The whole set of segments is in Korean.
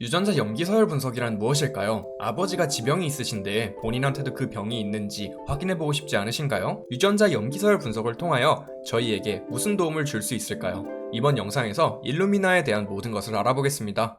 유전자 염기 서열 분석이란 무엇일까요? 아버지가 지병이 있으신데 본인한테도 그 병이 있는지 확인해보고 싶지 않으신가요? 유전자 염기 서열 분석을 통하여 저희에게 무슨 도움을 줄 수 있을까요? 이번 영상에서 일루미나에 대한 모든 것을 알아보겠습니다.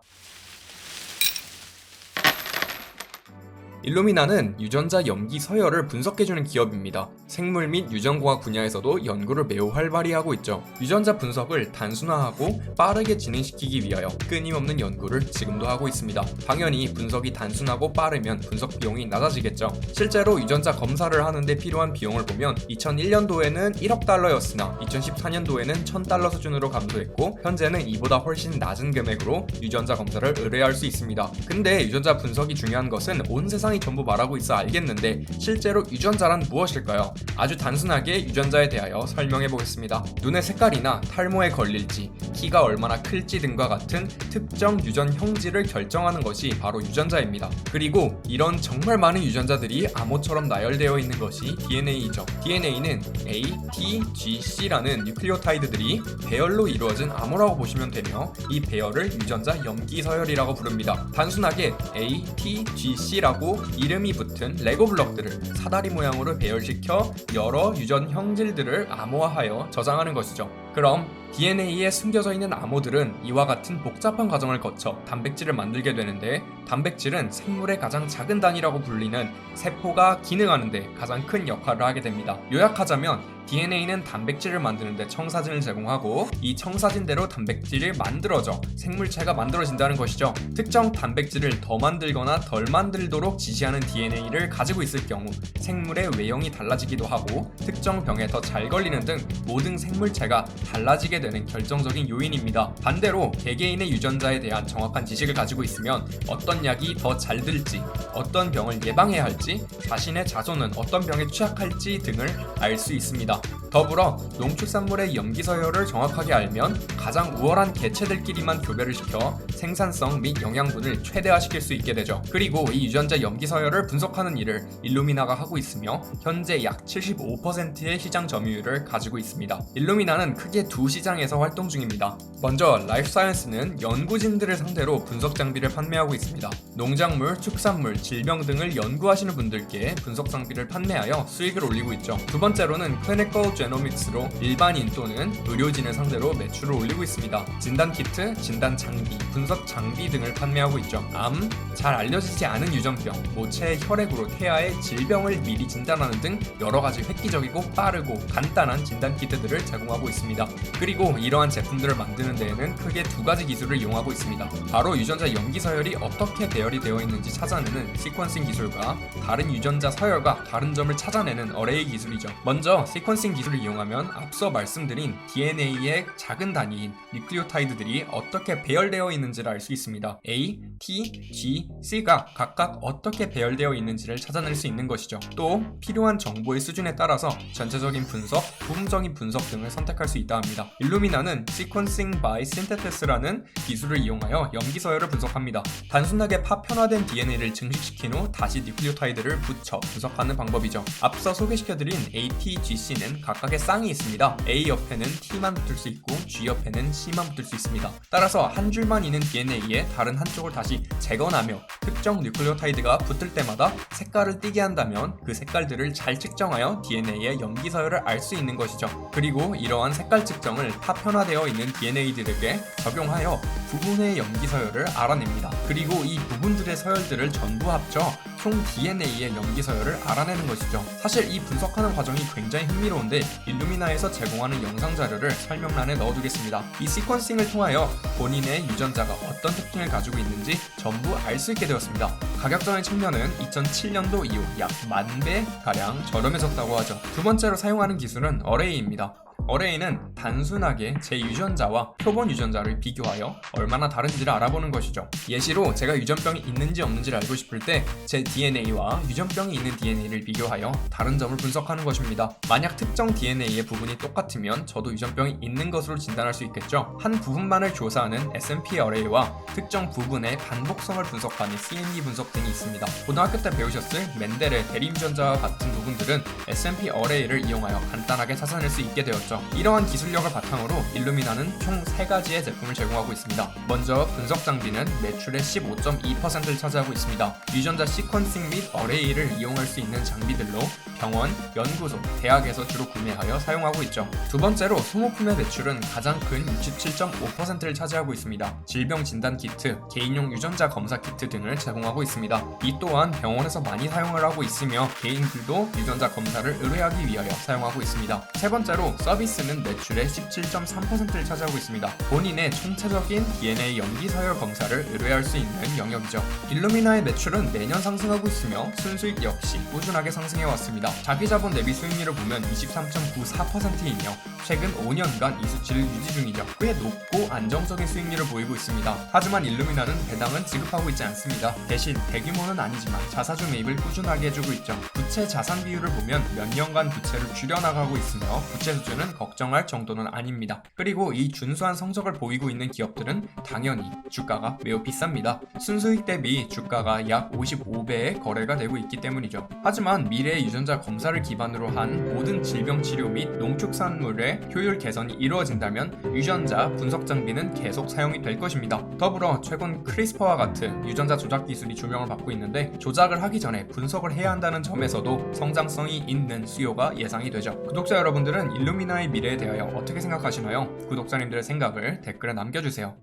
일루미나는 유전자 염기 서열을 분석해주는 기업입니다. 생물 및 유전공학 분야에서도 연구를 매우 활발히 하고 있죠. 유전자 분석을 단순화하고 빠르게 진행시키기 위하여 끊임없는 연구를 지금도 하고 있습니다. 당연히 분석이 단순하고 빠르면 분석 비용이 낮아지겠죠. 실제로 유전자 검사를 하는데 필요한 비용을 보면 2001년도에는 1억 달러였으나 2014년도에는 1000달러 수준으로 감소했고 현재는 이보다 훨씬 낮은 금액으로 유전자 검사를 의뢰할 수 있습니다. 근데 유전자 분석이 중요한 것은 온 세상 이 전부 말하고 있어 알겠는데 실제로 유전자란 무엇일까요? 아주 단순하게 유전자에 대하여 설명해 보겠습니다. 눈의 색깔이나 탈모에 걸릴지, 키가 얼마나 클지 등과 같은 특정 유전 형질을 결정하는 것이 바로 유전자입니다. 그리고 이런 정말 많은 유전자들이 암호처럼 나열되어 있는 것이 DNA이죠. DNA는 A, T, G, C라는 뉴클리오타이드들이 배열로 이루어진 암호라고 보시면 되며 이 배열을 유전자 염기 서열이라고 부릅니다. 단순하게 A, T, G, C라고 이름이 붙은 레고 블럭들을 사다리 모양으로 배열시켜 여러 유전 형질들을 암호화하여 저장하는 것이죠. 그럼 DNA에 숨겨져 있는 암호들은 이와 같은 복잡한 과정을 거쳐 단백질을 만들게 되는데 단백질은 생물의 가장 작은 단위라고 불리는 세포가 기능하는데 가장 큰 역할을 하게 됩니다. 요약하자면 DNA는 단백질을 만드는데 청사진을 제공하고 이 청사진대로 단백질이 만들어져 생물체가 만들어진다는 것이죠. 특정 단백질을 더 만들거나 덜 만들도록 지시하는 DNA를 가지고 있을 경우 생물의 외형이 달라지기도 하고 특정 병에 더 잘 걸리는 등 모든 생물체가 달라지게 되는 결정적인 요인입니다. 반대로 개개인의 유전자에 대한 정확한 지식을 가지고 있으면 어떤 약이 더 잘 들지, 어떤 병을 예방해야 할지, 자신의 자손은 어떤 병에 취약할지 등을 알 수 있습니다. 더불어 농축산물의 염기 서열을 정확하게 알면 가장 우월한 개체들끼리만 교배를 시켜 생산성 및 영양분을 최대화시킬 수 있게 되죠. 그리고 이 유전자 염기 서열을 분석하는 일을 일루미나가 하고 있으며 현재 약 75%의 시장 점유율을 가지고 있습니다. 일루미나는 크게 두 시장에서 활동 중입니다. 먼저 라이프 사이언스는 연구진들을 상대로 분석 장비를 판매하고 있습니다. 농작물, 축산물, 질병 등을 연구하시는 분들께 분석 장비를 판매하여 수익을 올리고 있죠. 두 번째로는 클리니컬 제노믹스로 일반인 또는 의료진을 상대로 매출을 올리고 있습니다. 진단 키트, 진단 장비, 분석 장비 등을 판매하고 있죠. 암, 잘 알려지지 않은 유전병, 모체의 혈액으로 태아의 질병을 미리 진단하는 등 여러 가지 획기적이고 빠르고 간단한 진단 키트들을 제공하고 있습니다. 그리고 이러한 제품들을 만드는 데에는 크게 두 가지 기술을 이용하고 있습니다. 바로 유전자 염기 서열이 어떻게 배열이 되어 있는지 찾아내는 시퀀싱 기술과 다른 유전자 서열과 다른 점을 찾아내는 어레이 기술이죠. 먼저 시퀀싱 기술 을 이용하면 앞서 말씀드린 DNA의 작은 단위인 뉴클리오타이드들이 어떻게 배열되어 있는지를 알 수 있습니다. A, T, G, C가 각각 어떻게 배열되어 있는지를 찾아낼 수 있는 것이죠. 또 필요한 정보의 수준에 따라서 전체적인 분석, 부분적인 분석 등을 선택할 수 있다 합니다. 일루미나는 Sequencing by Synthesis라는 기술을 이용하여 염기 서열을 분석합니다. 단순하게 파편화된 DNA를 증식시킨 후 다시 뉴클리오타이드를 붙여 분석하는 방법이죠. 앞서 소개시켜드린 ATGC는 각각의 쌍이 있습니다. A 옆에는 T만 붙을 수 있고 G 옆에는 C만 붙을 수 있습니다. 따라서 한 줄만 있는 DNA에 다른 한쪽을 다시 재건하며 특정 뉴클리오타이드가 붙을 때마다 색깔을 띠게 한다면 그 색깔들을 잘 측정하여 DNA의 염기 서열을 알 수 있는 것이죠. 그리고 이러한 색깔 측정을 파편화되어 있는 DNA들에게 적용하여 부분의 염기 서열을 알아냅니다. 그리고 이 부분들의 서열들을 전부 합쳐 총 DNA의 염기 서열을 알아내는 것이죠. 사실 이 분석하는 과정이 굉장히 흥미로운데 일루미나에서 제공하는 영상 자료를 설명란에 넣어두겠습니다. 이 시퀀싱을 통하여 본인의 유전자가 어떤 특징을 가지고 있는지 전부 알 수 있게 되었습니다. 가격적인 측면은 2007년도 이후 약 만 배 가량 저렴해졌다고 하죠. 두 번째로 사용하는 기술은 어레이입니다. 어레이는 단순하게 제 유전자와 표본 유전자를 비교하여 얼마나 다른지를 알아보는 것이죠. 예시로 제가 유전병이 있는지 없는지를 알고 싶을 때 제 DNA와 유전병이 있는 DNA를 비교하여 다른 점을 분석하는 것입니다. 만약 특정 DNA의 부분이 똑같으면 저도 유전병이 있는 것으로 진단할 수 있겠죠. 한 부분만을 조사하는 SMP 어레이와 특정 부분의 반복성을 분석하는 CNV 분석 등이 있습니다. 고등학교 때 배우셨을 맨델의 대리 유전자와 같은 부분들은 SMP 어레이를 이용하여 간단하게 찾아낼 수 있게 되었죠. 있죠. 이러한 기술력을 바탕으로 일루미나는 총 3가지의 제품을 제공하고 있습니다. 먼저 분석 장비는 매출의 15.2%를 차지하고 있습니다. 유전자 시퀀싱 및 어레이를 이용할 수 있는 장비들로 병원, 연구소, 대학에서 주로 구매하여 사용하고 있죠. 두 번째로 소모품의 매출은 가장 큰 67.5%를 차지하고 있습니다. 질병 진단 키트, 개인용 유전자 검사 키트 등을 제공하고 있습니다. 이 또한 병원에서 많이 사용을 하고 있으며 개인들도 유전자 검사를 의뢰하기 위하여 사용하고 있습니다. 세 번째로 서비스 는 매출의 17.3%를 차지하고 있습니다. 본인의 총체적인 DNA 연기 서열 검사를 의뢰할 수 있는 영역이죠. 일루미나의 매출은 매년 상승하고 있으며 순수익 역시 꾸준하게 상승해 왔습니다. 자기 자본 대비 수익률을 보면 23.94%이며 최근 5년간 이 수치를 유지 중이죠. 꽤 높고 안정적인 수익률을 보이고 있습니다. 하지만 일루미나는 배당은 지급하고 있지 않습니다. 대신 대규모는 아니지만 자사주 매입을 꾸준하게 해주고 있죠. 부채 자산 비율을 보면 몇 년간 부채를 줄여나가고 있으며 부채 수준은 걱정할 정도는 아닙니다. 그리고 이 준수한 성적을 보이고 있는 기업들은 당연히 주가가 매우 비쌉니다. 순수익 대비 주가가 약 55배의 거래가 되고 있기 때문이죠. 하지만 미래의 유전자 검사를 기반으로 한 모든 질병 치료 및 농축산물의 효율 개선이 이루어진다면 유전자 분석 장비는 계속 사용이 될 것입니다. 더불어 최근 크리스퍼와 같은 유전자 조작 기술이 조명을 받고 있는데 조작을 하기 전에 분석을 해야 한다는 점에서도 성장성이 있는 수요가 예상이 되죠. 구독자 여러분들은 일루미나 의 미래에 대하여 어떻게 생각하시나요? 구독자님들의 생각을 댓글에 남겨주세요.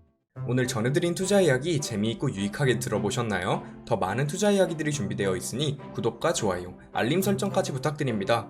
오늘 전해드린 투자 이야기 재미있고 유익하게 들어보셨나요? 더 많은 투자 이야기들이 준비되어 있으니 구독과 좋아요, 알림 설정까지 부탁드립니다.